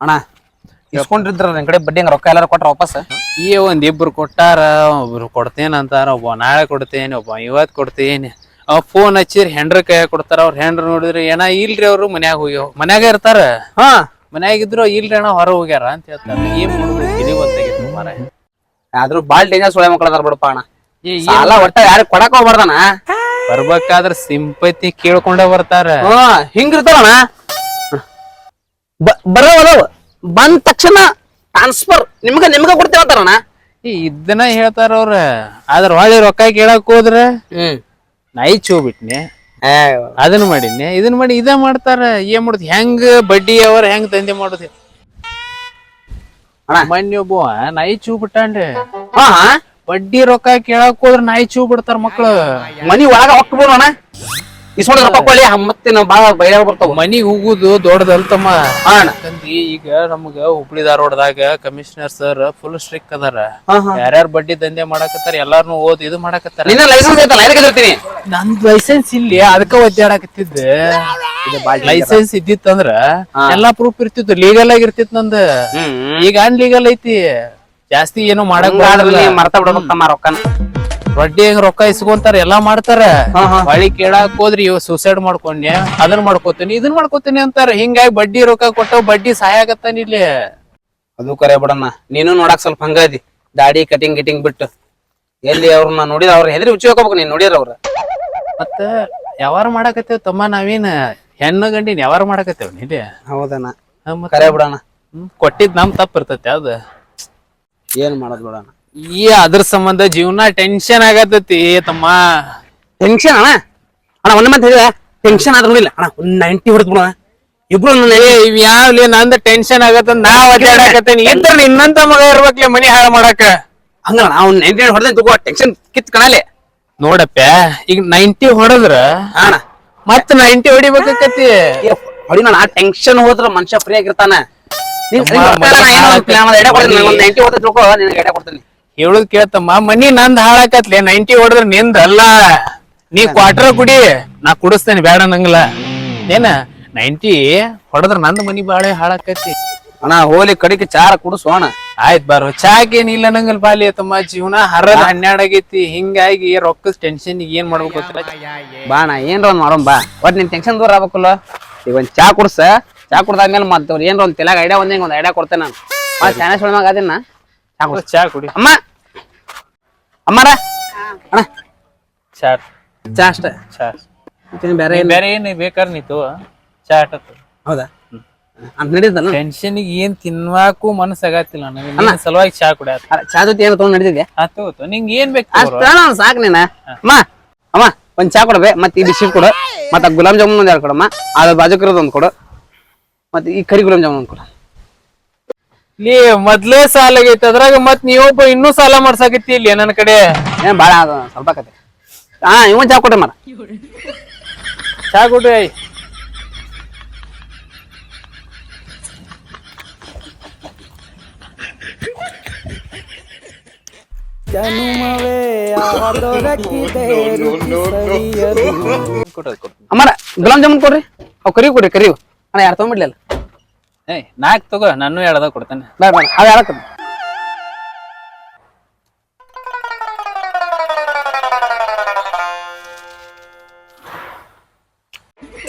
ಅಣ್ಣ ಇಸ್ಕೊಂಡಿದ್ರ ನಿನ್ ಕಡೆ ಬಡ್ಡಿ ಹಂಗ ರೊಕ್ಕ ಎಲ್ಲಾರು ಕೊಟ್ರ ವಾಪಸ್? ಈ ಒಂದ್ ಇಬ್ರು ಕೊಟ್ಟಾರ ಒಬ್ರು ಕೊಡ್ತೇನೆ ಅಂತಾರ ಒಬ್ಬ ನಾಳೆ ಕೊಡ್ತೇನೆ ಒಬ್ಬ ಇವತ್ ಕೊಡ್ತೇನೆ. ಅವ್ ಫೋನ್ ಹಚ್ಚಿರಿ ಹೆಂಡ್ರ ಕೈಯಾಗ ಕೊಡ್ತಾರ ಅವ್ರ ಹೆಂಡ್ರ ನೋಡಿದ್ರೆ ಏನ ಇಲ್ರಿ ಅವ್ರು ಮನ್ಯಾಗ ಹೋಗ್ಯಾವ ಮನ್ಯಾಗ ಇರ್ತಾರ? ಹಾ. ಮನ್ಯಾಗ ಇದ್ರು ಇಲ್ರಿ ಅಣ್ಣ ಹೊರ ಹೋಗ್ಯಾರ ಅಂತ ಹೇಳ್ತಾರ. ಏನ್ ಮಾಡುದು ಮಾರ ಆದ್ರೂ ಬಾಳ್ ಡೇಂಜರ್ ಸುಳೆ ಮಕ್ಕಳದಾರ ಬಿಡಪ್ಪ ಅಣ್ಣ. ಸಾಲ ಒಟ್ಟ ಯಾರಿಗ್ ಕೊಡಕ್ ಹೋಗ್ಬಾರ್ದಣ್ಣ. ಬರ್ಬೇಕಾದ್ರ ಸಿಂಪತಿ ಕೇಳ್ಕೊಂಡ ಬರ್ತಾರ. ಹಾ ಹಿಂಗಿರ್ತಾರಣ್ಣ ಬರೋವಲ್ಲವ ಬಂದ ತಕ್ಷಣ ಟ್ರಾನ್ಸ್ಫರ್ ನಿಮ್ಗ ನಿಮ್ಗ ಕೊಡ್ತೇವೆ ಅಂತಾರಣ್ಣ ಈ ಇದನ್ನ ಹೇಳ್ತಾರ ಅವ್ರ. ಆದ್ರ ಹೊಳ್ಳಿ ರೊಕ್ಕ ಕೇಳಕ್ ಹೋದ್ರ ಹ್ಮ್. ನಾಯಿ ಚೂ ಬಿಟ್ನೆ ಅದನ್ನ ಮಾಡಿನಿ ಇದನ್ನ ಮಾಡಿ ಇದ ಮಾಡ್ತಾರ. ಏನ್ ಮಾಡುದು? ಹೆಂಗ್ ಬಡ್ಡಿ ಅವ್ರ ಹೆಂಗ್ ದಂಧೆ ಮಾಡುದು? ಅಣ್ಣ. ಮೊನ್ನೆ ಒಬ್ಬ ನಾಯಿ ಚೂ ಬಿಟ್ಟಾನ್ರಿ ಹಾ. ಬಡ್ಡಿ ರೊಕ್ಕ ಕೇಳಕ್ ಹೋದ್ರ ನಾಯಿ ಚೂ ಬಿಡ್ತಾರ ಮಕ್ಳು. ಮನಿ ಒಳಗ ಹೊಕ್ಬಿಡೋಣ ಅಣ್ಣ. ಇಸ್ಕೊಂಡ್ ರೊಕ್ಕ ಕೊಳ್ಳಿ ಮತ್ತೆ ನಾವು ಬಾಳ ಬರ್ತಾವ. ಮನಿಗ್ ಹೋಗುದು ದೊಡ್ಡದಲ್ತಮ್ಮ. ಯಾಕಂದ್ರೆ ಈಗ ನಮ್ಗ ಹುಬ್ಳಿ ಧಾರವಾಡದಾಗ ಕಮಿಷನರ್ ಸರ್ ಫುಲ್ ಸ್ಟ್ರಿಕ್ ಅದಾರ. ಯಾರ್ಯಾರ ಬಡ್ಡಿ ದಂಧೆ ಮಾಡಾಕತ್ತಾರ ಎಲ್ಲಾರ್ನು ಓದ್ ಇದು ಮಾಡಾಕತ್ತಾರ. ನಿನ್ನ ಲೈಸೆನ್ಸ್ ಐತಲ್ಲ ಎದಕ್ಕೆ ಇರ್ತೀನಿ ನಂದ್ ಲೈಸೆನ್ಸ್ ಇಲ್ಲಿ ಅದಕ್ಕ ಒದ್ದಾಡಕತ್ತಿದ್ದೆ. ಲೈಸೆನ್ಸ್ ಇದ್ದಿತ್ತಂದ್ರ ಎಲ್ಲಾ ಪ್ರೂಫ್ ಇರ್ತಿತ್ತು ಲೀಗಲ್ ಆಗಿ ಇರ್ತಿತ್ ನಂದ್. ಈಗ ಈಗ ಅನ್ಲೀಗಲ್ ಐತಿ. ಜಾಸ್ತಿ ಏನು ಮಾಡಕ್ ಮರ್ತ ಬಿಡ್ಬೇಕು ತಮ್ಮ ರೊಕ್ಕನ. ಬಡ್ಡಿ ಹೆಂಗ್ ರೊಕ್ಕ ಇಸ್ಕೊಂತಾರ ಎಲ್ಲಾ ಮಾಡ್ತಾರ. ಬಳಿ. ಹೊಳಿ ಕೇಳಾಕ್ ಹೋದ್ರಿ ಇವ್ ಸೂಸೈಡ್ ಮಾಡ್ಕೊಂಡೆ ಅದನ್ನ ಮಾಡ್ಕೋತೀನಿ ಇದನ್ ಮಾಡ್ಕೋತೀನಿ ಅಂತಾರ. ಹಿಂಗಾಗಿ ಬಡ್ಡಿ ರೊಕ್ಕ ಕೊಟ್ಟ ಬಡ್ಡಿ ಸಹಾಯ ಆಗತ್ತಾನ ಇಲ್ಲಿ? ಅದು ಕರೆ ಬಿಡಣ್ಣ. ನೀನು ನೋಡಕ್ ಸ್ವಲ್ಪ ಹಂಗಾದಿ ದಾಡಿ ಕಟಿಂಗ್ ಗಿಟಿಂಗ್ ಬಿಟ್ಟು. ಎಲ್ಲಿ ಅವ್ರನ್ನ ನೋಡಿದ್ರ ಅವ್ರ ಹೆದರಿ ಹುಚ್ಚಿ ಹೋಗ್ಬೇಕು ನೀನ್ ನೋಡಿದ್ರ ಅವ್ರ. ಮತ್ತ ಯಾವಾರ ಮಾಡಾಕತ್ತೇವ್ ತಮ್ಮ ನಾವೇನ್? ಹೆಣ್ಣು ಗಂಡಿನ ಯಾವಾರ ಮಾಡಾಕತ್ತೇವ್ ನೀಲಿ ಹೌದಣ್ಣ? ಕರೆ ಬಿಡಣ್ಣ. ಕೊಟ್ಟಿದ್ ನಮ್ ತಪ್ಪ ಇರ್ತೈತೆ ಅದ ಏನ್ ಮಾಡೋದ್ ಬಿಡಣ್ಣ. ಈ ಅದ್ರ ಸಂಬಂಧ ಜೀವನ ಟೆನ್ಷನ್ ಆಗತೈತಿ ತಮ್ಮ. ಟೆನ್ಷನ್ ಅಣ್ಣ? ಅಣ್ಣ ಒಂದ್ ಮತ್ತೆ ಹೇಳಿದ ಟೆನ್ಷನ್ ಆದ್ರೂ ಇಲ್ಲ. ಅಣ್ಣ ಒಂದ್ ನೈಂಟಿ ಹೊಡೆದ್ ಬಿಡೋಣ. ಇಬ್ರು ನನ್ನ ಏ ಇವ್ ಯಾವ್ಲಿ? ನಂದ ಟೆನ್ಷನ್ ಆಗತ್ತ ನಾ ಒದ್ದಾಡಕತ್ತೇನಿ ಇದ್ರ ನಿನ್ನಂತ ಮಗ ಇರ್ಬೇಕ್ಲೆ ಮನಿ ಹಾಳು ಮಾಡಾಕ ಹಂಗಣ್ಣ ಅವ್ನ್ ನೈಂಟಿ ಹೊಡೆದ ತಗೋ. ಟೆನ್ಷನ್ ಕಿತ್ ಕಣಲೆ. ನೋಡಪ್ಪ ಈಗ ನೈಂಟಿ ಹೊಡೆದ್ರ ಅಣ್ಣ. ಮತ್ತ ನೈಂಟಿ ಹೊಡಿಬೇಕಾಕತಿ ಹೊಡಿ ನಾನು ಆ ಟೆನ್ಷನ್ ಹೋದ್ರ ಮನುಷ್ಯ ಫ್ರೀ ಆಗಿರ್ತಾನ. ನೀನ್ ಸರಿ ಬರ್ತಾನ, ಮನೆ ಏನೋ ಒಂದ್ plan ಮಾಡಿ ಎಡೆ ಕೊಡ್ತೀನಿ, ಒಂದ್ 90 ಹೊಡೆದ್ ತಿಳ್ಕೊ, ನಿನಗೆ ಎಡೆ ಕೊಡ್ತೀನಿ. ಹೇಳುದ್ ಕೇಳ್ತಮ್ಮ ಮನಿ ನಂದ್ ಹಾಳಾಕತ್ಲೆ ನೈಂಟಿ ಹೊಡೆದ್ರ ನಿಂದ ಅಲ್ಲ ನೀ ಕ್ವಾರ್ಟರ್ ಕುಡಿ ನಾ ಕುಡಿಸ್ತೇನೆ ಬೇಡ ನಂಗಲ್ಲ ಏನ ನೈಂಟಿ ಹೊಡೆದ್ರ ನಂದ್ ಮನಿ ಬಾಳೆ ಹಾಳಾಕತಿ ಅಣ್ಣ ಹೋಲಿ ಕಡಿಕೆ ಚಾರ ಕುಡಿಸು ಅಣ್ಣ. ಆಯ್ತ್ ಬಾರೋ ಚಾಕೇನಿಲ್ಲ ನಂಗಲ್ ಬಾಲಿ ತಮ್ಮ ಜೀವನ. ಹರ ಹನ್ನೆರಡ್ ಆಗೈತಿ ಹಿಂಗಾಗಿ ರೊಕ್ಕದ ಟೆನ್ಷನ್ ಏನ್ ಮಾಡ್ಬೇಕು ಬಾಣ ಬಾ ಅಣ್ಣ ಏನ್ರ ಒಂದ್ ಮಾಡೋಣ ಬಾ. ಒಟ್ ನಿನ್ ಟೆನ್ಷನ್ ದೂರ ಆಗ್ಬೇಕಲ್ಲ. ಈಗ ಒಂದ್ ಚಾ ಕುಡ್ಸ. ಚಾ ಕುಡ್ದಾದ್ಮೇಲೆ ಮತ್ತೆ ಏನ್ರ ಒಂದ್ ತಿಲಾಗ ಐಡಿಯಾ ಒಂದೇ ಒಂದ್ ಐಡಿಯಾ ಕೊಡ್ತೇನೆ ನಾನು. ಮತ್ತೆ ಚಾನೆಲ್ ಅದನ್ನ ಅದೇನ ಚಾ ಕುಡಿ. ಅಮ್ಮ. ಅಮ್ಮಾರ. ಅಣ್ಣ ಚಾ. ಚಾ ಅಷ್ಟೇ. ಚಾ. ಮತ್ತೇನ್ ಬೇರೆ ಏನ್ ಬೇರೆ ಏನ್ ಬೇಕಾರ ನೀತು ಚಾ ಆಟತ್ತು ಹೌದಾ? ಅಂತ ನಡೀತಲ್ಲ ಟೆನ್ಷನ್ ಏನ್ ತಿನ್ವಾಕು ಮನಸ್ಸಾಗತ್ತಿಲ್ಲ ನನಗೆ. ನಿನ್ ಸಲುವಾಗಿ ಚಾ ಕುಡಿ ಚಾ ಜೊತೆ ಏನೋ ತಗೊಂಡ್ ನಡೀತಿದ್ಯಾ ಆತು ಆತು ನಿಂಗ್ ಏನ್ ಬೇಕು ಸಾಕು ನೀನ. ಅಮ್ಮ ಅಮ್ಮ ಒಂದ್ ಚಾ ಕೊಡಬೇ ಮತ್ತೆ ಈ ಬಿಸ್ಕಿಟ್ ಕೊಡು. ಮತ್ತೆ ಗುಲಾಬ್ ಜಾಮೂನ್ ಒಂದ್ ಎರಡು ಕೊಡಮ್ಮ ಅದ್ರ ಬಾಜುಕಿರೋದು ಒಂದ್ ಕೊಡು. ಮತ್ತೆ ಈ ಕರಿ ಗುಲಾಬ್ ಜಾಮೂನ್ ಒಂದ್ ಕೊಡು. ನೀ ಮೊದ್ಲೇ ಸಾಲ ಆಗೈತಿ ಅದ್ರಾಗ ಮತ್ ನೀವೊಬ್ಬ ಇನ್ನೂ ಸಾಲ ಮಾಡ್ಸಾಕತ್ತಿ ಇಲ್ಲಿ ನನ್ನ ಕಡೆ. ಏನ್ ಬಾಳ ಅದ ಸ್ವಲ್ಪ ಕತೆ. ಹಾ ಇವನ್ ಚಾ ಕೊಡ್ರಿ ಮರ ಚಾ ಕುಡ್ರಿ ಅಮ್ಮಾರ ಗುಲಾಬ್ ಜಾಮೂನ್ ಕೊಡ್ರಿ. ಅವ್ ಕರಿವು ಕೊಡ್ರಿ ಕರಿವು ಅಣ್ಣ ಯಾರು ತೊಗೊಂಬಿಡ್ಲಿಲ್ಲ ಏಯ್ ನಾಕ್ ತಗೋ ನಾನು ಎಳ್ದ ಕೊಡ್ತೇನೆ. ಬೇಡ ಬೇಡ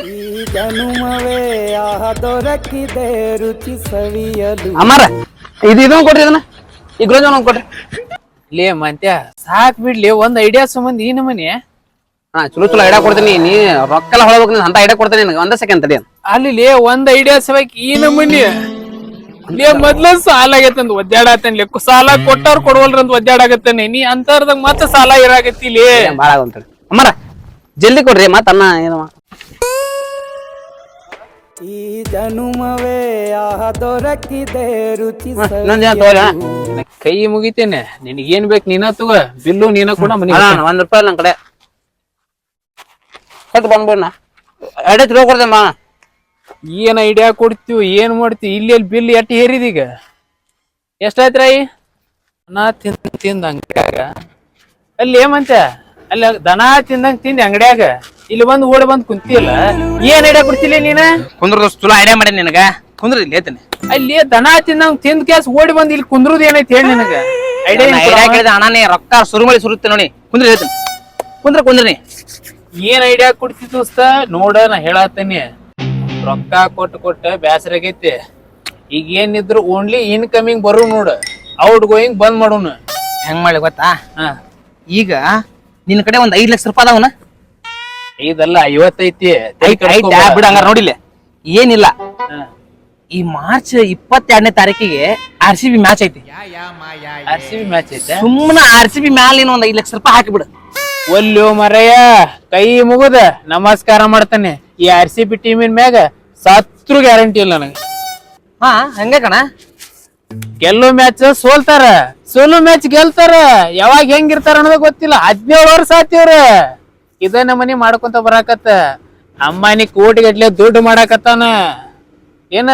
ಈ ಜನುಮವೇ ಆಹ ದೊರಕಿದೆ ರುಚಿ ಸವಿಯಲು. ಅಮ್ಮಾರ ಇದು ಇದೊಂದು ಕೊಡ್ರಿ ಇದನ್ನ. ಈ ಗುಲಾಬ್ ಜಾಮೂನ್ ಕೊಡ್ರಿ. ಲೇ ಮಂತ್ಯ ಸಾಕ್ ಬಿಡ್ಲಿ ಒಂದ್ ಐಡಿಯಾ ಸಂಬಂಧ ಈ ನಮನಿ. ಹಾ ಚಲೋ ಚಲೋ ಐಡಿಯಾ ಕೊಡ್ತೀನಿ. ನೀ ರೊಕ್ಕ ಎಲ್ಲ ಹೊಳಬೇಕು ನೀನ್ ಅಂತ ಐಡಿಯಾ ಕೊಡ್ತೀನಿ ನಿನಗೆ. ಒಂದ ಸೆಕೆಂಡ್ ತಡಿ. ಅಲ್ಲಿ ಲೇ ಒಂದ್ ಐಡಿಯಾ ಸಲಕ್ ಈ ನಮ್ಮನಿ ಲೇ ಮೊದ್ಲ ಸಾಲ ಆಗೈತಂದ್ ಒದ್ದಾಡತ್ತೇನ್ ಲೆಕ್ಕ ಸಾಲ ಕೊಟ್ಟವ್ರ ಕೊಡವಲ್ರಂತ ಒದ್ದಾಡಾಗತ್ತೇನೆ. ನೀ ಅಂತರ್ದಾಗ ಮತ್ತೆ ಸಾಲ ಇರಾಕತ್ತಿ ಲೇ. ಭಾಳ ಆಗಂತ ಅಮ್ಮಾರ ಜಲ್ದಿ ಕೊಡ್ರಿ ಮತ್ತ ಅನ್ನ ಏನವ? ಈ ಜನುಮವೇ ಆಹ ದೊರಕಿದೆ ರುಚಿ ಕೈ ಮುಗಿತೇನೆ. ನಿನಗೇನ್ ಬೇಕು ನೀನ ತಗೋ. ಬಿಲ್ಲು ನೀನ ಕೂಡ ಮನಿ ಒಂದ್ ರೂಪಾಯಿ ನನ್ ಕಡೆ. ಕೊಟ್ಟು ಬಂದ್ಬಿಡಣ ಎಡೆ ಚಲೋ ಕೊಡ್ತೇನೆ ಬಾ ಅಣ್ಣ. ಏನ್ ಐಡಿಯಾ ಕೊಡ್ತೀವಿ ಏನ್ ಮಾಡ್ತೀವಿ ಇಲ್ಲಿ ಅಲ್ಲಿ ಬಿಲ್ ಎಟ್ಟಿ ಹೇರಿದೀಗ ಎಷ್ಟಾಯ್ತು ರಾಯಿ? ನಾ ತಿಂದ ತಿಂದ ಅಂಗಡಿಯಾಗ. ಅಲ್ಲಿ ಏಮಂತ? ಅಲ್ಲಿ ದನ ತಿಂದಂಗ ತಿಂದ ಅಂಗಡಿಯಾಗ. ಇಲ್ಲಿ ಬಂದು ಓಡಿ ಬಂದ್ ಕುಂತಿಲ್ಲ ಏನ್ ಐಡಿಯಾ ಕೊಡ್ತಿಲ್ಲ ನೀನ? ಕುಂದ್ರ ದೋಸ್ತ್ ಚಲೋ ಐಡಿಯಾ ಮಾಡಿ ನಿನಗ? ಕುಂದ್ರ ಇಲ್ಲಿ ಹೇಳ್ತೀನಿ. ಅಲ್ಲಿ ದನ ತಿಂದಂಗ್ ತಿಂದ ಕ್ಯಾಸ್ ಓಡಿ ಬಂದ್ ಇಲ್ಲಿ ಕುಂದ್ರದ್ ಏನೈತಿ ಹೇಳಿ ನಿನಗ? ಐಡಿಯಾ ಕೇಳಿದ ಅಣ್ಣನೇ ರೊಕ್ಕ ಸುರುಮಳಿ ಸುರುತ್ತೆ ನೋಡಿ. ಕುಂದ್ರ ಹೇಳ್ತೀನಿ. ಕುಂದ್ರ ಕುಂದ್ರಿ. ಏನ್ ಐಡಿಯಾ ಕೊಡ್ತಿ ದೋಸ್ತ? ನೋಡ ನಾ ಹೇಳತ್ತೀನಿ ರೊಕ್ಕ ಕೊಟ್ಟು ಕೊಟ್ಟ ಬ್ಯಾಸರ ಆಗೈತಿ. ಈಗ ಏನಿದ್ರು ಓನ್ಲಿ ಇನ್ಕಮಿಂಗ್ ಬರು ನೋಡ. ಔಟ್ ಗೋಯಿಂಗ್ ಬಂದ್ ಮಾಡೋಣ ಹೆಂಗ್ ಮಾಡಿ ಗೊತ್ತಾ? ಹಾ. ಈಗ ನಿನ್ ಕಡೆ ಒಂದ್ ಐದ್ ಲಕ್ಷ ರೂಪಾಯಿ ಅದಾವನ ಐದಲ್ಲ ಐವತ್ತೈತಿ. ಬಿಡ ಹಂಗಾರ ನೋಡಿಲ್ಲ. ಏನಿಲ್ಲ. ಹಾ. ಈ ಮಾರ್ಚ್ ಇಪ್ಪತ್ತೆರಡನೇ ತಾರೀಕಿಗೆ ಆರ್ ಸಿ ಬಿ ಮ್ಯಾಚ್ ಐತಿ. ಆರ್ ಸಿ ಬಿ ಮ್ಯಾಚ್ ಐತೆ? ಸುಮ್ಮನೆ ಆರ್ ಸಿ ಬಿ ಮ್ಯಾಲಿನ ಒಂದ್ ಐದ್ ಲಕ್ಷ ರೂಪಾಯಿ ಹಾಕಿಬಿಡು. ಒಲ್ಲು ಮರೆಯ ಕೈ ಮುಗುದ ನಮಸ್ಕಾರ ಮಾಡ್ತಾನೆ. ಈ ಆರ್ ಸಿ ಬಿ ಟೀಮಿನ ಮ್ಯಾಗ ಸತ್ರು ಗ್ಯಾರಂಟಿ ಇಲ್ಲ ನನಗೆ. ಹಾ ಹಂಗೆ ಕಣ? ಗೆಲ್ಲು ಮ್ಯಾಚ್ ಸೋಲ್ತಾರ ಸೋಲು ಮ್ಯಾಚ್ ಗೆಲ್ತಾರ ಯಾವಾಗ ಹೆಂಗಿರ್ತಾರ ಅನ್ನೋದು ಗೊತ್ತಿಲ್ಲ. ಹದಿನೇಳು ವರ್ಷ ಆತಿವ್ರ. ಇದ ನಮ್ಮನಿ ಮಾಡ್ಕೊಂತ ಬರಾಕತ್ತ. ಅಮ್ಮಾನಿ ಕೋಟಿಗಟ್ಲೆ ದುಡ್ಡು ಮಾಡಾಕತ್ತಾನ. ಏನ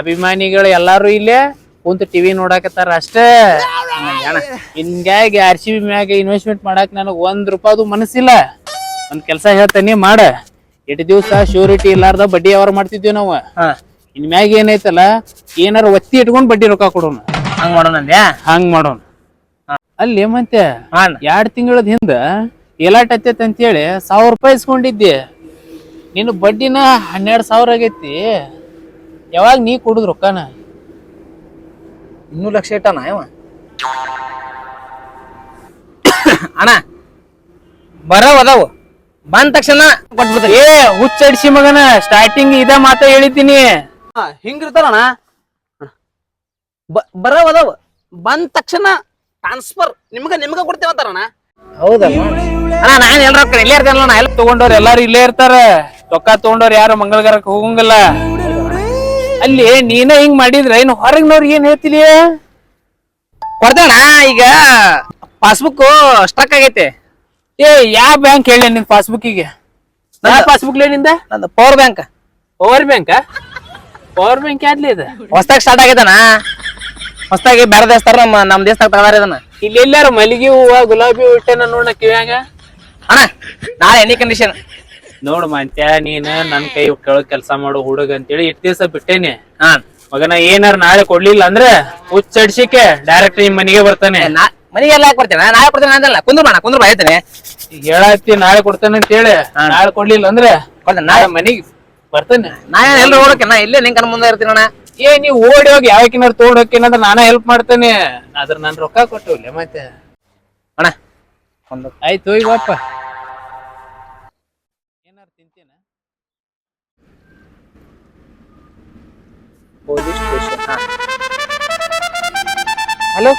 ಅಭಿಮಾನಿಗಳು ಎಲ್ಲಾರು ಇಲ್ಲೇ ಕುಂತ ಟಿವಿ ನೋಡಾಕತ್ತಾರ ಅಷ್ಟೇ. ಹಿಂಗಾಗಿ ಆರ್ ಸಿ ಬಿ ಮ್ಯಾಗ ಇನ್ವೆಸ್ಟ್ಮೆಂಟ್ ಮಾಡಾಕ ನನಗ್ ಒಂದ್ ರೂಪಾಯ್ದು ಮನಸ್ಸಿಲ್ಲ. ಒಂದ್ ಕೆಲ್ಸ ಹೇಳ್ತಾನೆ ಮಾಡ. ಎಟ್ ದಿವಸ ಶ್ಯೂರಿಟಿ ಇಲ್ಲಾರ್ದ ಬಡ್ಡಿ ವ್ಯವಹಾರ ಮಾಡ್ತಿದ್ವಿ ನಾವು. ಇನ್ ಮ್ಯಾಗ ಏನೈತಲ್ಲ ಏನಾರ ಒತ್ತಿ ಇಟ್ಕೊಂಡ್ ಬಡ್ಡಿ ರೊಕ್ಕ ಕೊಡೋಣ. ಹಂಗ್ ಮಾಡೋಣ ಅಂದ್ಯಾ? ಹಂಗ್ ಮಾಡೋಣ. ಅಲ್ಲಿ ಮತ್ತೆ. ಎರಡ್ ತಿಂಗಳದ ಹಿಂದ ಎಲಾಟ್ ಹತ್ತೈತೆ ಅಂತೇಳಿ ಸಾವಿರ ರೂಪಾಯಿ ಇಸ್ಕೊಂಡಿದ್ದೆ. ನಿನ್ನ ಬಡ್ಡಿನ ಹನ್ನೆರಡು ಸಾವಿರ ಆಗೈತಿ. ಯಾವಾಗ ನೀ ಕೊಡುದ್ ರೊಕ್ಕನ? ಇನ್ನೂ ಲಕ್ಷ ಇಟ್ಟಾನ ಇವ ಅಣ್ಣ ಬರವ್ ಅದಾವ. ಬಂದ ತಕ್ಷಣ ಕೊಟ್ಬಿಡ್ತ ಏ ಹುಚ್ಚಡಿಸಿ ಮಗನ ಸ್ಟಾರ್ಟಿಂಗ್ ಇದ ಮಾತ ಹೇಳಿದ್ದೀನಿ. ಹಿಂಗಿರ್ತಾರಣ ಬರವ್ ಅದಾವ. ಬಂದ ತಕ್ಷಣ ಟ್ರಾನ್ಸ್ಫರ್ ನಿಮ್ಗ ನಿಮ್ಗ ಕೊಡ್ತೇವಂತಾರಣ ಹೌದಲ್ಲ ಅಣ್ಣ ನಾನು ಎಲ್ರ ಇಲ್ಲೇ ಇರ್ತೇನಲ್ಲ ಎಲ್ಲ ತಗೊಂಡವ್ರು ಎಲ್ಲಾರು ಇಲ್ಲೇ ಇರ್ತಾರ. ರೊಕ್ಕ ತಗೊಂಡವ್ರು ಯಾರು ಮಂಗಳಗಾರಕ್ಕೆ ಹೋಗಂಗಿಲ್ಲ. ಅಲ್ಲಿ ನೀನ ಹಿಂಗ್ ಮಾಡಿದ್ರ ಇನ್ನು ಹೊರಗಿನವ್ರಿಗೆ ಏನ್ ಹೇಳ್ತಿಲಿ ಕೊಡ್ತೇವಣ್ಣ ಈಗ? ಪಾಸ್ಬುಕ್ ಸ್ಟಕ್ ಆಗೈತೆ. ಏ ಯಾವ ಬ್ಯಾಂಕ್ ಹೇಳಿ ನಿನ್ ಪಾಸ್ಬುಕ್ಕಿಗೆ ಈಗ ಪಾಸ್ಬುಕ್ನಿಂದ? ನಂದು power bank. Power bank? Power bank ಯಾದ್ಲಿ ಇದು ಹೊಸ್ದಾಗ ಸ್ಟಾರ್ಟ್ ಆಗೈತಣ್ಣ ಹೊಸ್ದಾಗಿ ಬೇರೆ ದೇಶದಾರ ನಮ್ಮ ನಮ್ಮ ದೇಶದಾಗ ತಗೊಂಡಾರ ಇದನ್ನ. ಇಲ್ಲಿ ಎಲ್ಲಾರು ಮಲ್ಲಿಗೆ ಹೂವ ಗುಲಾಬಿ ಹೂವು ಇಟ್ಟೆನ ನೋಡ ಕಿವ್ಯಾಗ? ಅಣ್ಣ ನಾಳೆ ಎನಿ ಕಂಡೀಷನ್ ನೋಡ್ ಮಂತ್ಯ ನೀನ್ ನನ್ ಕೈ ಕೆಳಗ್ ಕೆಲಸ ಮಾಡು ಹುಡುಗ ಅಂತೇಳಿ ಇಟ್ ದಿವಸ ಬಿಟ್ಟೇನಿ. ಮಗನ ಏನಾರ ನಾಳೆ ಕೊಡ್ಲಿಲ್ಲ ಅಂದ್ರೆ ಹುಚ್ಚಡ್ಸಿಕೆ ಡೈರೆಕ್ಟ್ ನಿಮ್ ಮನೆಗೆ ಬರ್ತಾನೆ. ನಾ ಮನೆಗೆ ಎಲ್ಲ ಕೊಡ್ತೇನೆ ನಾಳೆ ಕೊಡ್ತೇನೆ ಅಂದಲ್ಲ. ಕುಂದ್ರ ಬಾ ಕುಂದ್ರ ಬಾ ಹೇಳ್ತೇನೆ. ಈಗ ಹೇಳತ್ತಿ ನಾಳೆ ಕೊಡ್ತೇನೆ ಅಂತ ಹೇಳಿ ನಾಳೆ ಕೊಡ್ಲಿಲ್ಲ ಅಂದ್ರೆ ನಾಳೆ. ಮನೆಗೆ ಬರ್ತೇನೆ. ನಾ ಎಲ್ಲರೂ ಓಡಕ್ಕೆ ನಾ ಇಲ್ಲೇ ನಿಂಕನ್ ಕಣ್ ಮುಂದೆ ಇರ್ತೀನಿ ಅಣ್ಣ. ಏ ನೀವ್ ಓಡಿ ಹೋಗಿ ಯಾವಕಿನಾರು ತಗೊಂಡ್ ಹೋಗ್ತೀನಂದ್ರೆ ನಾನ ಹೆಲ್ಪ್ ಮಾಡ್ತೇನೆ. ಆದ್ರ ನಾನ್ ರೊಕ್ಕ ಕೊಟ್ಟು ಮತ್ತೆ ಅಣ್ಣ. ಒಂದು ಆಯ್ತು ಹೋಗಿ ಪೊಲೀಸ್ ಸ್ಟೇಷನ್ ಹಲೋ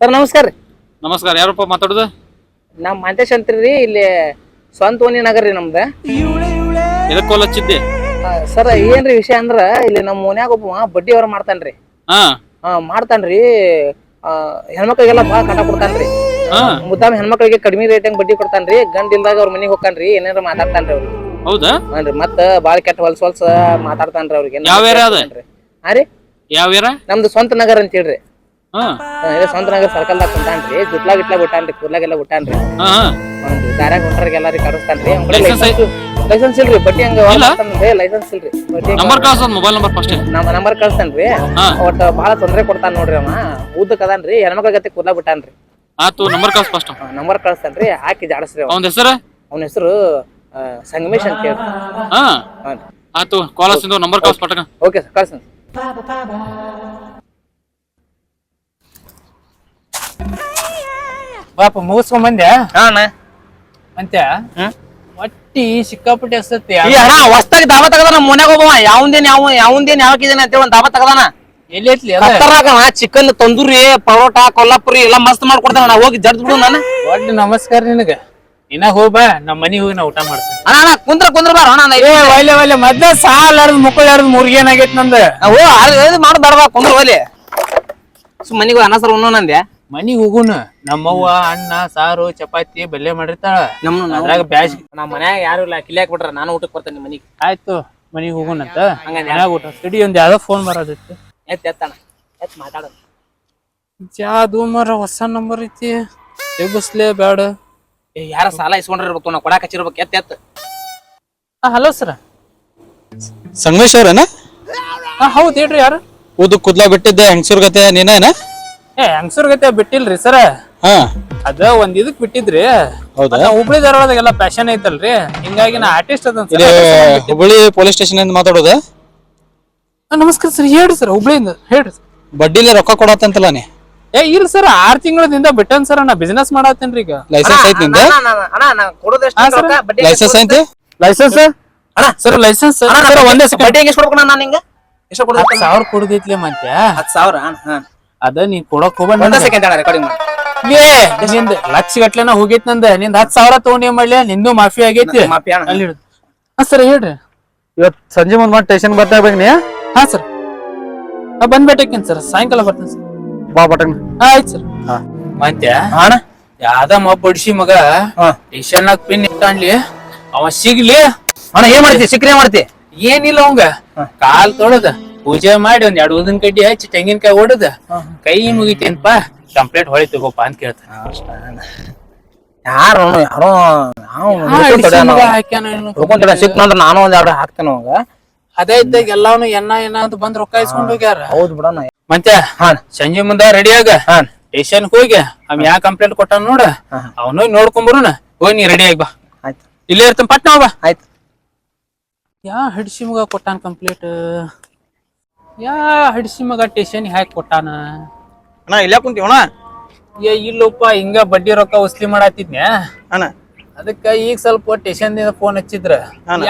ಸರ್ ನಮಸ್ಕಾರ ರೀ. ನಮಸ್ಕಾರ ಯಾರಪ್ಪ ಮಾತಾಡೋದು? ನಮ್ಮ ಮಂತೇಶ್ ಅಂತ್ರಿ ಇಲ್ಲಿ ಸ್ವಂತ ಓನಿ ನಗರ ರೀ ನಮ್ದು. ಎದಕ್ಕೋಲ್ ಹಚ್ಚಿದ್ದೆ? ಸರ್ ಏನ್ರಿ ವಿಷಯ ಅಂದ್ರ ಇಲ್ಲಿ ನಮ್ಮ ಮನ್ಯಾಗ ಒಬ್ಬ ಬಡ್ಡಿ ಅವ್ರ ಮಾಡ್ತಾನ್ರಿ. ಹಾ. ಆ, ಮಾಡ್ತಾನ್ರಿ. ಆ, ಹೆಣ್ಮಕ್ಳಿಗೆಲ್ಲ ಭಾಳ ಕಟ ಕೊಡ್ತಾನ್ರಿ. ಮುದ್ದಾಮ್ ಹೆಣ್ಮಕ್ಳಿಗೆ ಕಡಿಮೆ ರೇಟ್ ಬಡ್ಡಿ ಕೊಡ್ತಾನ್ರಿ? ಗಂಡ ಇಲ್ದಾಗ ಅವ್ರ ಮನೆಗೆ ಹೋಗ್ತಾನ್ರಿ ಏನಾರ ಮಾತಾಡ್ತಾನ್ರಿ ಅವ್ರಿಗೆ ಹೌದಾ? ಹಾನ್ರಿ ಮತ್ತ ಬಾಳ ಕೆಟ್ಟ ಹೊಲ್ಸ ಹೊಲ್ಸ ಮಾತಾಡ್ತಾನ್ರಿ ಅವ್ರಿಗೆ. ಯಾವ area ಅದ? ಹಾ ರೀ? ಯಾವ ಏರ ನಮ್ದು ಸ್ವಂತ ನಗರ ಅಂತ ಹೇಳ್ರಿ. ಹಾ. ಹಾ, ಸ್ವಂತ ನಗರ ಸರ್ಕಲ್ದಾಗ ಕುಂತಾನ್ರಿ. ಗುಟ್ಲಾ ಗಿಟ್ಲಾ ಬಿಟ್ಟಾನ್ರಿ ಕೂದ್ಲಾಗೆಲ್ಲ ಬಿಟ್ಟಾನ್ರಿ. ಹಾ ಹ್ಞೂ ದಾರ್ಯಾಗ ಹೊಂಟ್ರಿಗೆ ಎಲ್ಲಾರಿ ಕರೆಸ್ತಾನ್ರಿ. ಅವ್ನ ಕಡೆ License ಲೈಸೆನ್ಸ್ ಲೈಸೆನ್ಸ್ ಇಲ್ರಿ ಬಟ್ಟಿ ಹಂಗ ಇಲ್ಲ? ಲೈಸೆನ್ಸ್ ಇಲ್ರಿ. ನಂಬರ್ ಕಳ್ಸ ಮೊಬೈಲ್ ನಂಬರ್ ಫಸ್ಟ್ ನಮ್ಮ ನಂಬರ್ ಕಳ್ಸ್ತಾನ್ರಿ. ಹಾ. ಒಟ್ಟ ಬಾಳ ತೊಂದ್ರೆ ಕೊಡ್ತಾನ ನೋಡ್ರಿ ಅವ. ಊದಕ್ ಅದಾನ್ರಿ ಹೆಣ್ಮಕ್ಳ ಗತಿ ಕೂದ್ಲಾ ಬಿಟ್ಟಾನ್ರಿ. ಆತು ನಂಬರ್ ಕಳ್ಸ ಫಸ್ಟ್ ನಂಬರ್ ಕಳ್ಸ್ತಾನ್ರಿ ಹಾಕಿ ಜಾಡಸ್ರಿ ಅವ. ಅವನ ಹೆಸರು? ಅವನ್ ಹೆಸರು ಸಂಗಮೇಶ್ ಅಂತ ಹೇಳಿ ಹಾ. ಹಾಂ. ಆತು ಕಾಲ್ ಹಚ್ಚಿಂದು ನಂಬರ್ ಕಳ್ಸ ಪಟಕ ಓಕೆ ಸರ್ ಕಳ್ಸ್ತಾನೆ ಪಾಪ ಮುಗಿಸ್ಕೊಂಡ್ ಬಂದೆ ಹಾ ಅಣ್ಣ. ಅಂತ ಹ್ಮ್? ಒಟ್ಟಿ ಸಿಕ್ಕಾಪಟ್ಟೆ ಹಸ್ತತಿ ಈ ಅಣ್ಣ ಹೊಸ್ದಾಗಿ ದಾಬ ತಗದಾನ ಮನ್ಯಾಗ ಒಬ್ಬವ ಯಾವಂದೇನ್ ಯಾವ ಯಾವಂದೇನ್ ಯಾವಕಿದೇನ ಅಂತೇಳಿ ಒಂದು ದಾಬ ತಗದಾನ. ಎಲ್ಲಿ ಐತ್ಲಿ ಅದ? ಕತ್ತರಾಗಣ ಚಿಕನ್ ತಂದೂರಿ ಪರೋಟ ಕೊಲ್ಲಾಪುರಿ ಎಲ್ಲ ಮಸ್ತ್ ಮಾಡ್ಕೊಡ್ತಾನ ನಾ ಹೋಗಿ ಜಡ್ದ್ ಬಿಡು ನಾನು. ಒಟ್ಟು ನಮಸ್ಕಾರ ನಿನಗ. ಇನ್ನ ಹೋಗ್ ಬಾ ನಮ್ಮ ಮನಿಗ್ ಹೋಗಿ ನಾ ಊಟ ಮಾಡ್ತೀನಿ. ಅಣ್ಣ ಅಣ್ಣ ಕುಂದ್ರ ಕುಂದ್ರ ಬಾರ ಅಣ್ಣ ಏ ಒಲ್ಲೆ ಒಲ್ಲೆ ಮೊದ್ಲ ಸಾಲ ಹರ್ದ್ ಮುಕ್ಕಳು ಹರ್ದ್ ಮುರ್ಗೇನ್ ಆಗೈತ್ ನಂದ? ಓ ಅದು ಮಾಡು ಬೇಡ ಕುಂದ್ರ ಒಲೆ ಸುಮ್ ಮನಿಗೆ ಅನ್ನ ಸರ್ ಉಣ್ಣು ನಂದೆ ಮನಿಗ್ ಹೋಗುನ. ನಮ್ಮವ್ವ ಅಣ್ಣ ಸಾರು ಚಪಾತಿ ಬೆಲ್ಲೆ ಮಾಡಿರ್ತಾಳ. ನಮ್ಮ ಅದ್ರಾಗ ಬ್ಯಾಸ್ ನಮ್ಮ ಮನ್ಯಾಗ ಯಾರು ಇಲ್ಲ ಕಿಲಿ ಹಾಕ್ಬಿಟ್ರ ನಾನು ಊಟಕ್ಕೆ ಬರ್ತೇನೆ ಮನಿಗೆ. ಆಯ್ತು ಮನಿಗ್ ಹೋಗುನಂತ ಹಂಗ ಊಟ. ಸ್ಟಡಿ ಒಂದ್ ಯಾವ್ದೋ ಫೋನ್ ಬರೋದಿತ್ತು. ಎತ್ ಎತ್ತಣ ಎತ್ ಮಾತಾಡೋದು ಯಾವ್ದು ಮರ ಹೊಸ ನಂಬರ್ ಐತಿ. ಎಬ್ಬಿಸ್ಲೇ ಬೇಡ ಏ ಯಾರ ಸಾಲ ಇಸ್ಕೊಂಡಿರ್ಬೇಕು ನಾವು ಕೊಡಾಕ ಹಚ್ಚಿರ್ಬೇಕು ಎತ್ತ ಎತ್ತ. ಹಲೋ ಸರ್ ಸಂಗಮೇಶ್ ಅವ್ರನ? ಹಾ ಹೌದ್ ಹೇಳ್ರಿ ಯಾರು? ಉದ್ದು ಕುದ್ಲಾ ಬಿಟ್ಟಿದ್ದೆ ಹೆಂಗ್ಸೂರ್ ಗತೆ ನೀನೇನ ಏ ಹೆಂಗಸರ್ ಗತೆ ಬಿಟ್ಟಿಲ್ರಿ ಸರ್ ಹಾ. ಅದ ಒಂದ್ ಇದಕ್ ಬಿಟ್ಟಿದ್ರಿ. ಹೌದಾ? ಹುಬ್ಳಿ ಧಾರವಾಡದಾಗೆಲ್ಲ ಪ್ಯಾಷನ್ ಐತಲ್ರಿ. ಹಿಂಗಾಗಿ ನಾ ಆರ್ಟಿಸ್ಟ್ ಅದ ಹುಬ್ಳಿ ಪೊಲೀಸ್ ಸ್ಟೇಷನ್ ಇಂದ ಮಾತಾಡೋದ? ನಮಸ್ಕಾರ ಸರ್ ಹೇಳ್ರಿ ಸರ್ ಹುಬ್ಳಿಯಿಂದ. ಹೇಳ್ರಿ. ಬಡ್ಡಿಲಿ ರೊಕ್ಕ ಕೊಡತ್ತಂತಲ್ಲ ನೀ? ಏ ಇಲ್ಲ ಸರ್ ಆರ್ ತಿಂಗಳದಿಂದ ಬಿಟ್ಟನ್ ಸರ್ ನಾ ಬಿಸ್ನೆಸ್ ಮಾಡತ್ತೇನ್ರಿ ಈಗ. ಲೈಸೆನ್ಸ್ ಐತಿ ನಿಂದ? ಲೈಸೆನ್ಸ್ ಐತಿ ಲೈಸೆನ್ಸ್ ಸರ್ ಲೈಸೆನ್ಸ್ ಅಣ್ಣ, ಸರ್ ಒಂದೇ ಬಡ್ಡಿ- ಹೆಂಗ್ ಎಷ್ಟು ಕೊಡ್ಬೇಕು ನಾನು ನಿಂಗೆ? ಎಷ್ಟು ಕೊಡ್ಬೇಕು ಸಾವಿರ ಕೊಡುದೈತ್ಲೆ ಮತ್ತೆ? ಹತ್ತು ಸಾವಿರ ಹಾ. ಅದ ನೀ ಕೊಡಕ್ ಹೋಗ್ಬೇಡ ಒಂದೇ ಸೆಕೆಂಡ್ ರೆಕಾರ್ಡಿಂಗ್ ಮಾಡಿ. ಏ ನಿಂದ ಲಕ್ಷ ಗಟ್ಲೆನ ಹೋಗೈತ್ ನಂದ. ನಿಂದ ಹತ್ ಸಾವಿರ ತಗೊಂಡಿ ಮಾಡ್ಲಿ? ನಿಂದು ಮಾಫಿ ಆಗೈತಿ. ಮಾಫಿ ಅಣ್ಣ. ಅಲ್ಲಿ. ಹಾ ಸರ್ ಹೇಳ್ರಿ. ಇವತ್ ಸಂಜೆ ಮುಂದ್ ಮಾಡಿ ಸ್ಟೇಷನ್ ಬರ್ತಾ ಇರ್ಬೇಕು ನೀ? ಹಾ ಸರ್ ನಾ ಬಂದ್ಬಿಟ್ಟೇಕೇನ್ ಸರ್ ಸಾಯಂಕಾಲ ಬರ್ತೇನೆ ಸರ್ ಬಾ ಬಟನ್. ಹಾ ಆಯ್ತು ಸರ್. ಮಂತ್ಯ ಅಣ್ಣ. ಯಾವ್ದ ಮಬ್ಬ ಬಡಿಸಿ ಮಗ. ಸ್ಟೇಷನ್ ಪಿನ್ ಇಟ್ಟಾನ್ಲಿ ಅವ ಸಿಗ್ಲಿ. ಅಣ್ಣ ಏನ್ ಮಾಡ್ತಿ? ಸಿಕ್ರೆ ಮಾಡ್ತಿ? ಏನಿಲ್ಲ ಅವಂಗ. ಕಾಲ್ ತೊಳದ. ಪೂಜೆ ಮಾಡಿ ಒಂದ್ ಎರಡು ಊದಿನ ಕಡ್ಡಿ ಹಚ್ಚಿ ತೆಂಗಿನಕಾಯಿ ಓಡದ ಕೈ ಮುಗಿತೇನ್ಪ ಕಂಪ್ಲೇಂಟ್ ಹೊಳಿ ತಗೋಪ ಅಂತ ಕೇಳ್ತಾನ ಯಾರು? ಯಾರೋ ಸಿಕ್. ಹಾಕ್ಯಾನ ಅಂದ್ರೆ ನಾನು ಒಂದ್ ಎರಡು ಹಾಕ್ತೇನೆ ಅವಾಗ. ಅದೇ ಇದ್ದಾಗ ಎಲ್ಲಾನು ಎನ್ನ ಎನ್ನ ಅಂತ ಬಂದ್ ರೊಕ್ಕ ಇಸ್ಕೊಂಡ್ ಹೋಗ್ಯಾರ. ಹೌದ್ ಬಿಡ ಮತ್ತೆ ಸಂಜೆ ಮುಂದ ರೆಡಿ ಆಗ ಹಾ. ಸ್ಟೇಷನ್ ಹೋಗಿ ಅವ್ ಯಾ ಕಂಪ್ಲೇಂಟ್ ಕೊಟ್ಟಾನ ನೋಡ. ಅವನು ನೋಡ್ಕೊಂಬರುನ ಹೋಗಿ ನೀ ರೆಡಿ ಆಗಿ ಬಾ. ಆಯ್ತು. ಇಲ್ಲೇ ಇರ್ತಾನ ಪಟ್ನ ಬಾ ಆಯ್ತು. ಯಾ ಹಡ್ಸಿ ಮಗ ಕೊಟ್ಟಾನ ಕಂಪ್ಲೇಂಟ್ ಯಾ ಹಡ್ಸಿ ಮಗ ಸ್ಟೇಷನ್ ಹ್ಯಾಕ್ ಕೊಟ್ಟಾನ? ಅಣ್ಣ ಇಲ್ಲ ಕುಂತೀವಣ ಏ ಇಲ್ಲಪ್ಪ ಹಿಂಗ ಬಡ್ಡಿ ರೊಕ್ಕ ವಸೂಲಿ ಮಾಡತ್ತಿದ್ನ್ಯಾ ಅಣ್ಣ. ಅದಕ್ಕ ಈಗ ಸ್ವಲ್ಪ ಟೇಷನ್ದಿಂದ ಫೋನ್ ಹಚ್ಚಿದ್ರ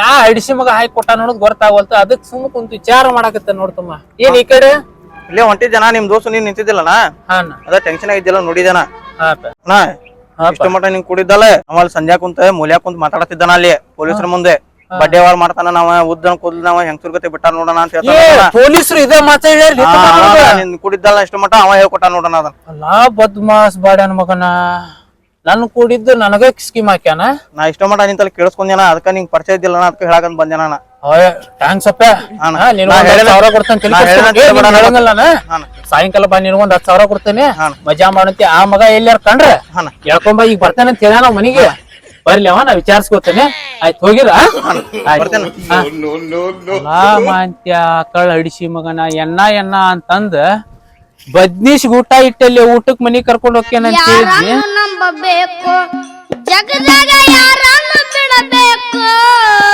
ಯಾ ಹಡಿಸಿ ಮಗ ಹಾಕಿ ಕೊಟ್ಟ ನೋಡೋದ್ ಗೊತ್ತಾಗಲ್ತು ಅದಕ್ ಸುಮ್ಮ ಕುಂತ ವಿಚಾರ ಮಾಡಕತ್ತ ನೋಡ್ತಮ್ಮ ಏನ್ ಈ ಕಡೆ? ಇಲ್ಲೇ ಜನ ನಿಮ್ ದೋಸ್ತ ನೀನ್ ನಿಂತಿದ್ದಿಲ್ಲಣ್ಣ? ಅಣ್ಣ. ಅದ ಟೆನ್ಶನ್ ಆಗಿದ್ದಿಲ್ಲ. ಅಣ್ಣ ಇಷ್ಟ ಮಟ್ಟ ನಿಂಗ್ ಕುಡಿದ್ದಲ್ಲ ಅವ ಸಂಜೆ ಕುಂತ ಮೂಲ್ಯ ಕುಂತ ಮಾತಾಡತಿದ್ದಾನ ಅಲ್ಲಿ ಪೊಲೀಸರ ಮುಂದೆ. ಬಡ್ಡೆ ವಾರ ಮಾಡ್ತಾನ ನಾವ ಉದ್ದನ ಕೂದಲ್ ನಾವ ಹೆಂಗ್ ಗತೆ ಬಿಟ್ಟ ನೋಡೋಣ ಅಂತ ಏ ಹೇಳ್ತಾನ ಪೊಲೀಸರು ಇದೇ ನಿನ್ ಕುಡಿದ್ದಲ್ಲ ಇಷ್ಟ ಮಟ್ಟ ಅವ ಹೇಳ್ಕೊಟ್ಟ ನೋಡೋಣ ಅದನ್ನ. ಅಲ್ಲಾ ಬದ್ಮಾಸ್ ಬಾಡ್ಯಾನ ಮಗನ. ನನ್ ಕೂಡಿದ್ದು ನನಗ ಸ್ಕೀಮ್ ಹಾಕ್ಯಾನ? ನಾ ಇಷ್ಟ ಮಾಡ ನಿಂತಲ್ಲಿ ಕೇಳಿಸ್ಕೊಂಡ್ಯಾನ ಅದಕ್ಕ ನಿಂಗ್ ಪರಿಚಯ ಇದ್ದಿಲ್ಲ ಅದಕ್ಕೆ ಹೇಳಕಂತ ಬಂದ್ಯಾನ ಥ್ಯಾಂಕ್ಸ್ ಅಪ್ಪ. ಸಾವಿರ ಕೊಡ್ತೇನೆ ನೀನ್ ನಾನು. ಸಾಯಂಕಾಲ ಬಾ ನಿನಗೊಂದ್ ಹತ್ತು ಸಾವಿರ ಕೊಡ್ತೇನೆ. ಮಜಾ ಮಾಡಂತಿ. ಆ ಮಗ ಎಲ್ಲಾರ ಕಂಡ್ರೆ. ಹೇಳ್ಕೊಂಬ ಈಗ ಬರ್ತೇನೆ ಅಂತ ಹೇಳ ಮನಿಗೆ. ಬರ್ಲಿ ಅವ ನಾ ವಿಚಾರಿಸ್ಕೋತೇನೆ. ಆಯ್ತು ಹೋಗಿರ. ಮಾಂತ್ಯ ಕಳ್ಳ ಅಡಿಸಿ ಮಗನ ಎನ್ನ ಎನ್ನ ಅಂತಂದ ಬದ್ನೀಶ್ ಊಟ ಇಟ್ಟಲ್ಲಿ ಊಟಕ್ ಮನಿ ಕರ್ಕೊಂಡು ಹೋಗ್ತೇನೆ ಅಂತ ಹೇಳಿದ್ನಿ ಯಾರನ್ನು ನಂಬಬೇಕು? ಜಗದಾಗ ಯಾರನ್ನು ಬಿಡಬೇಕು?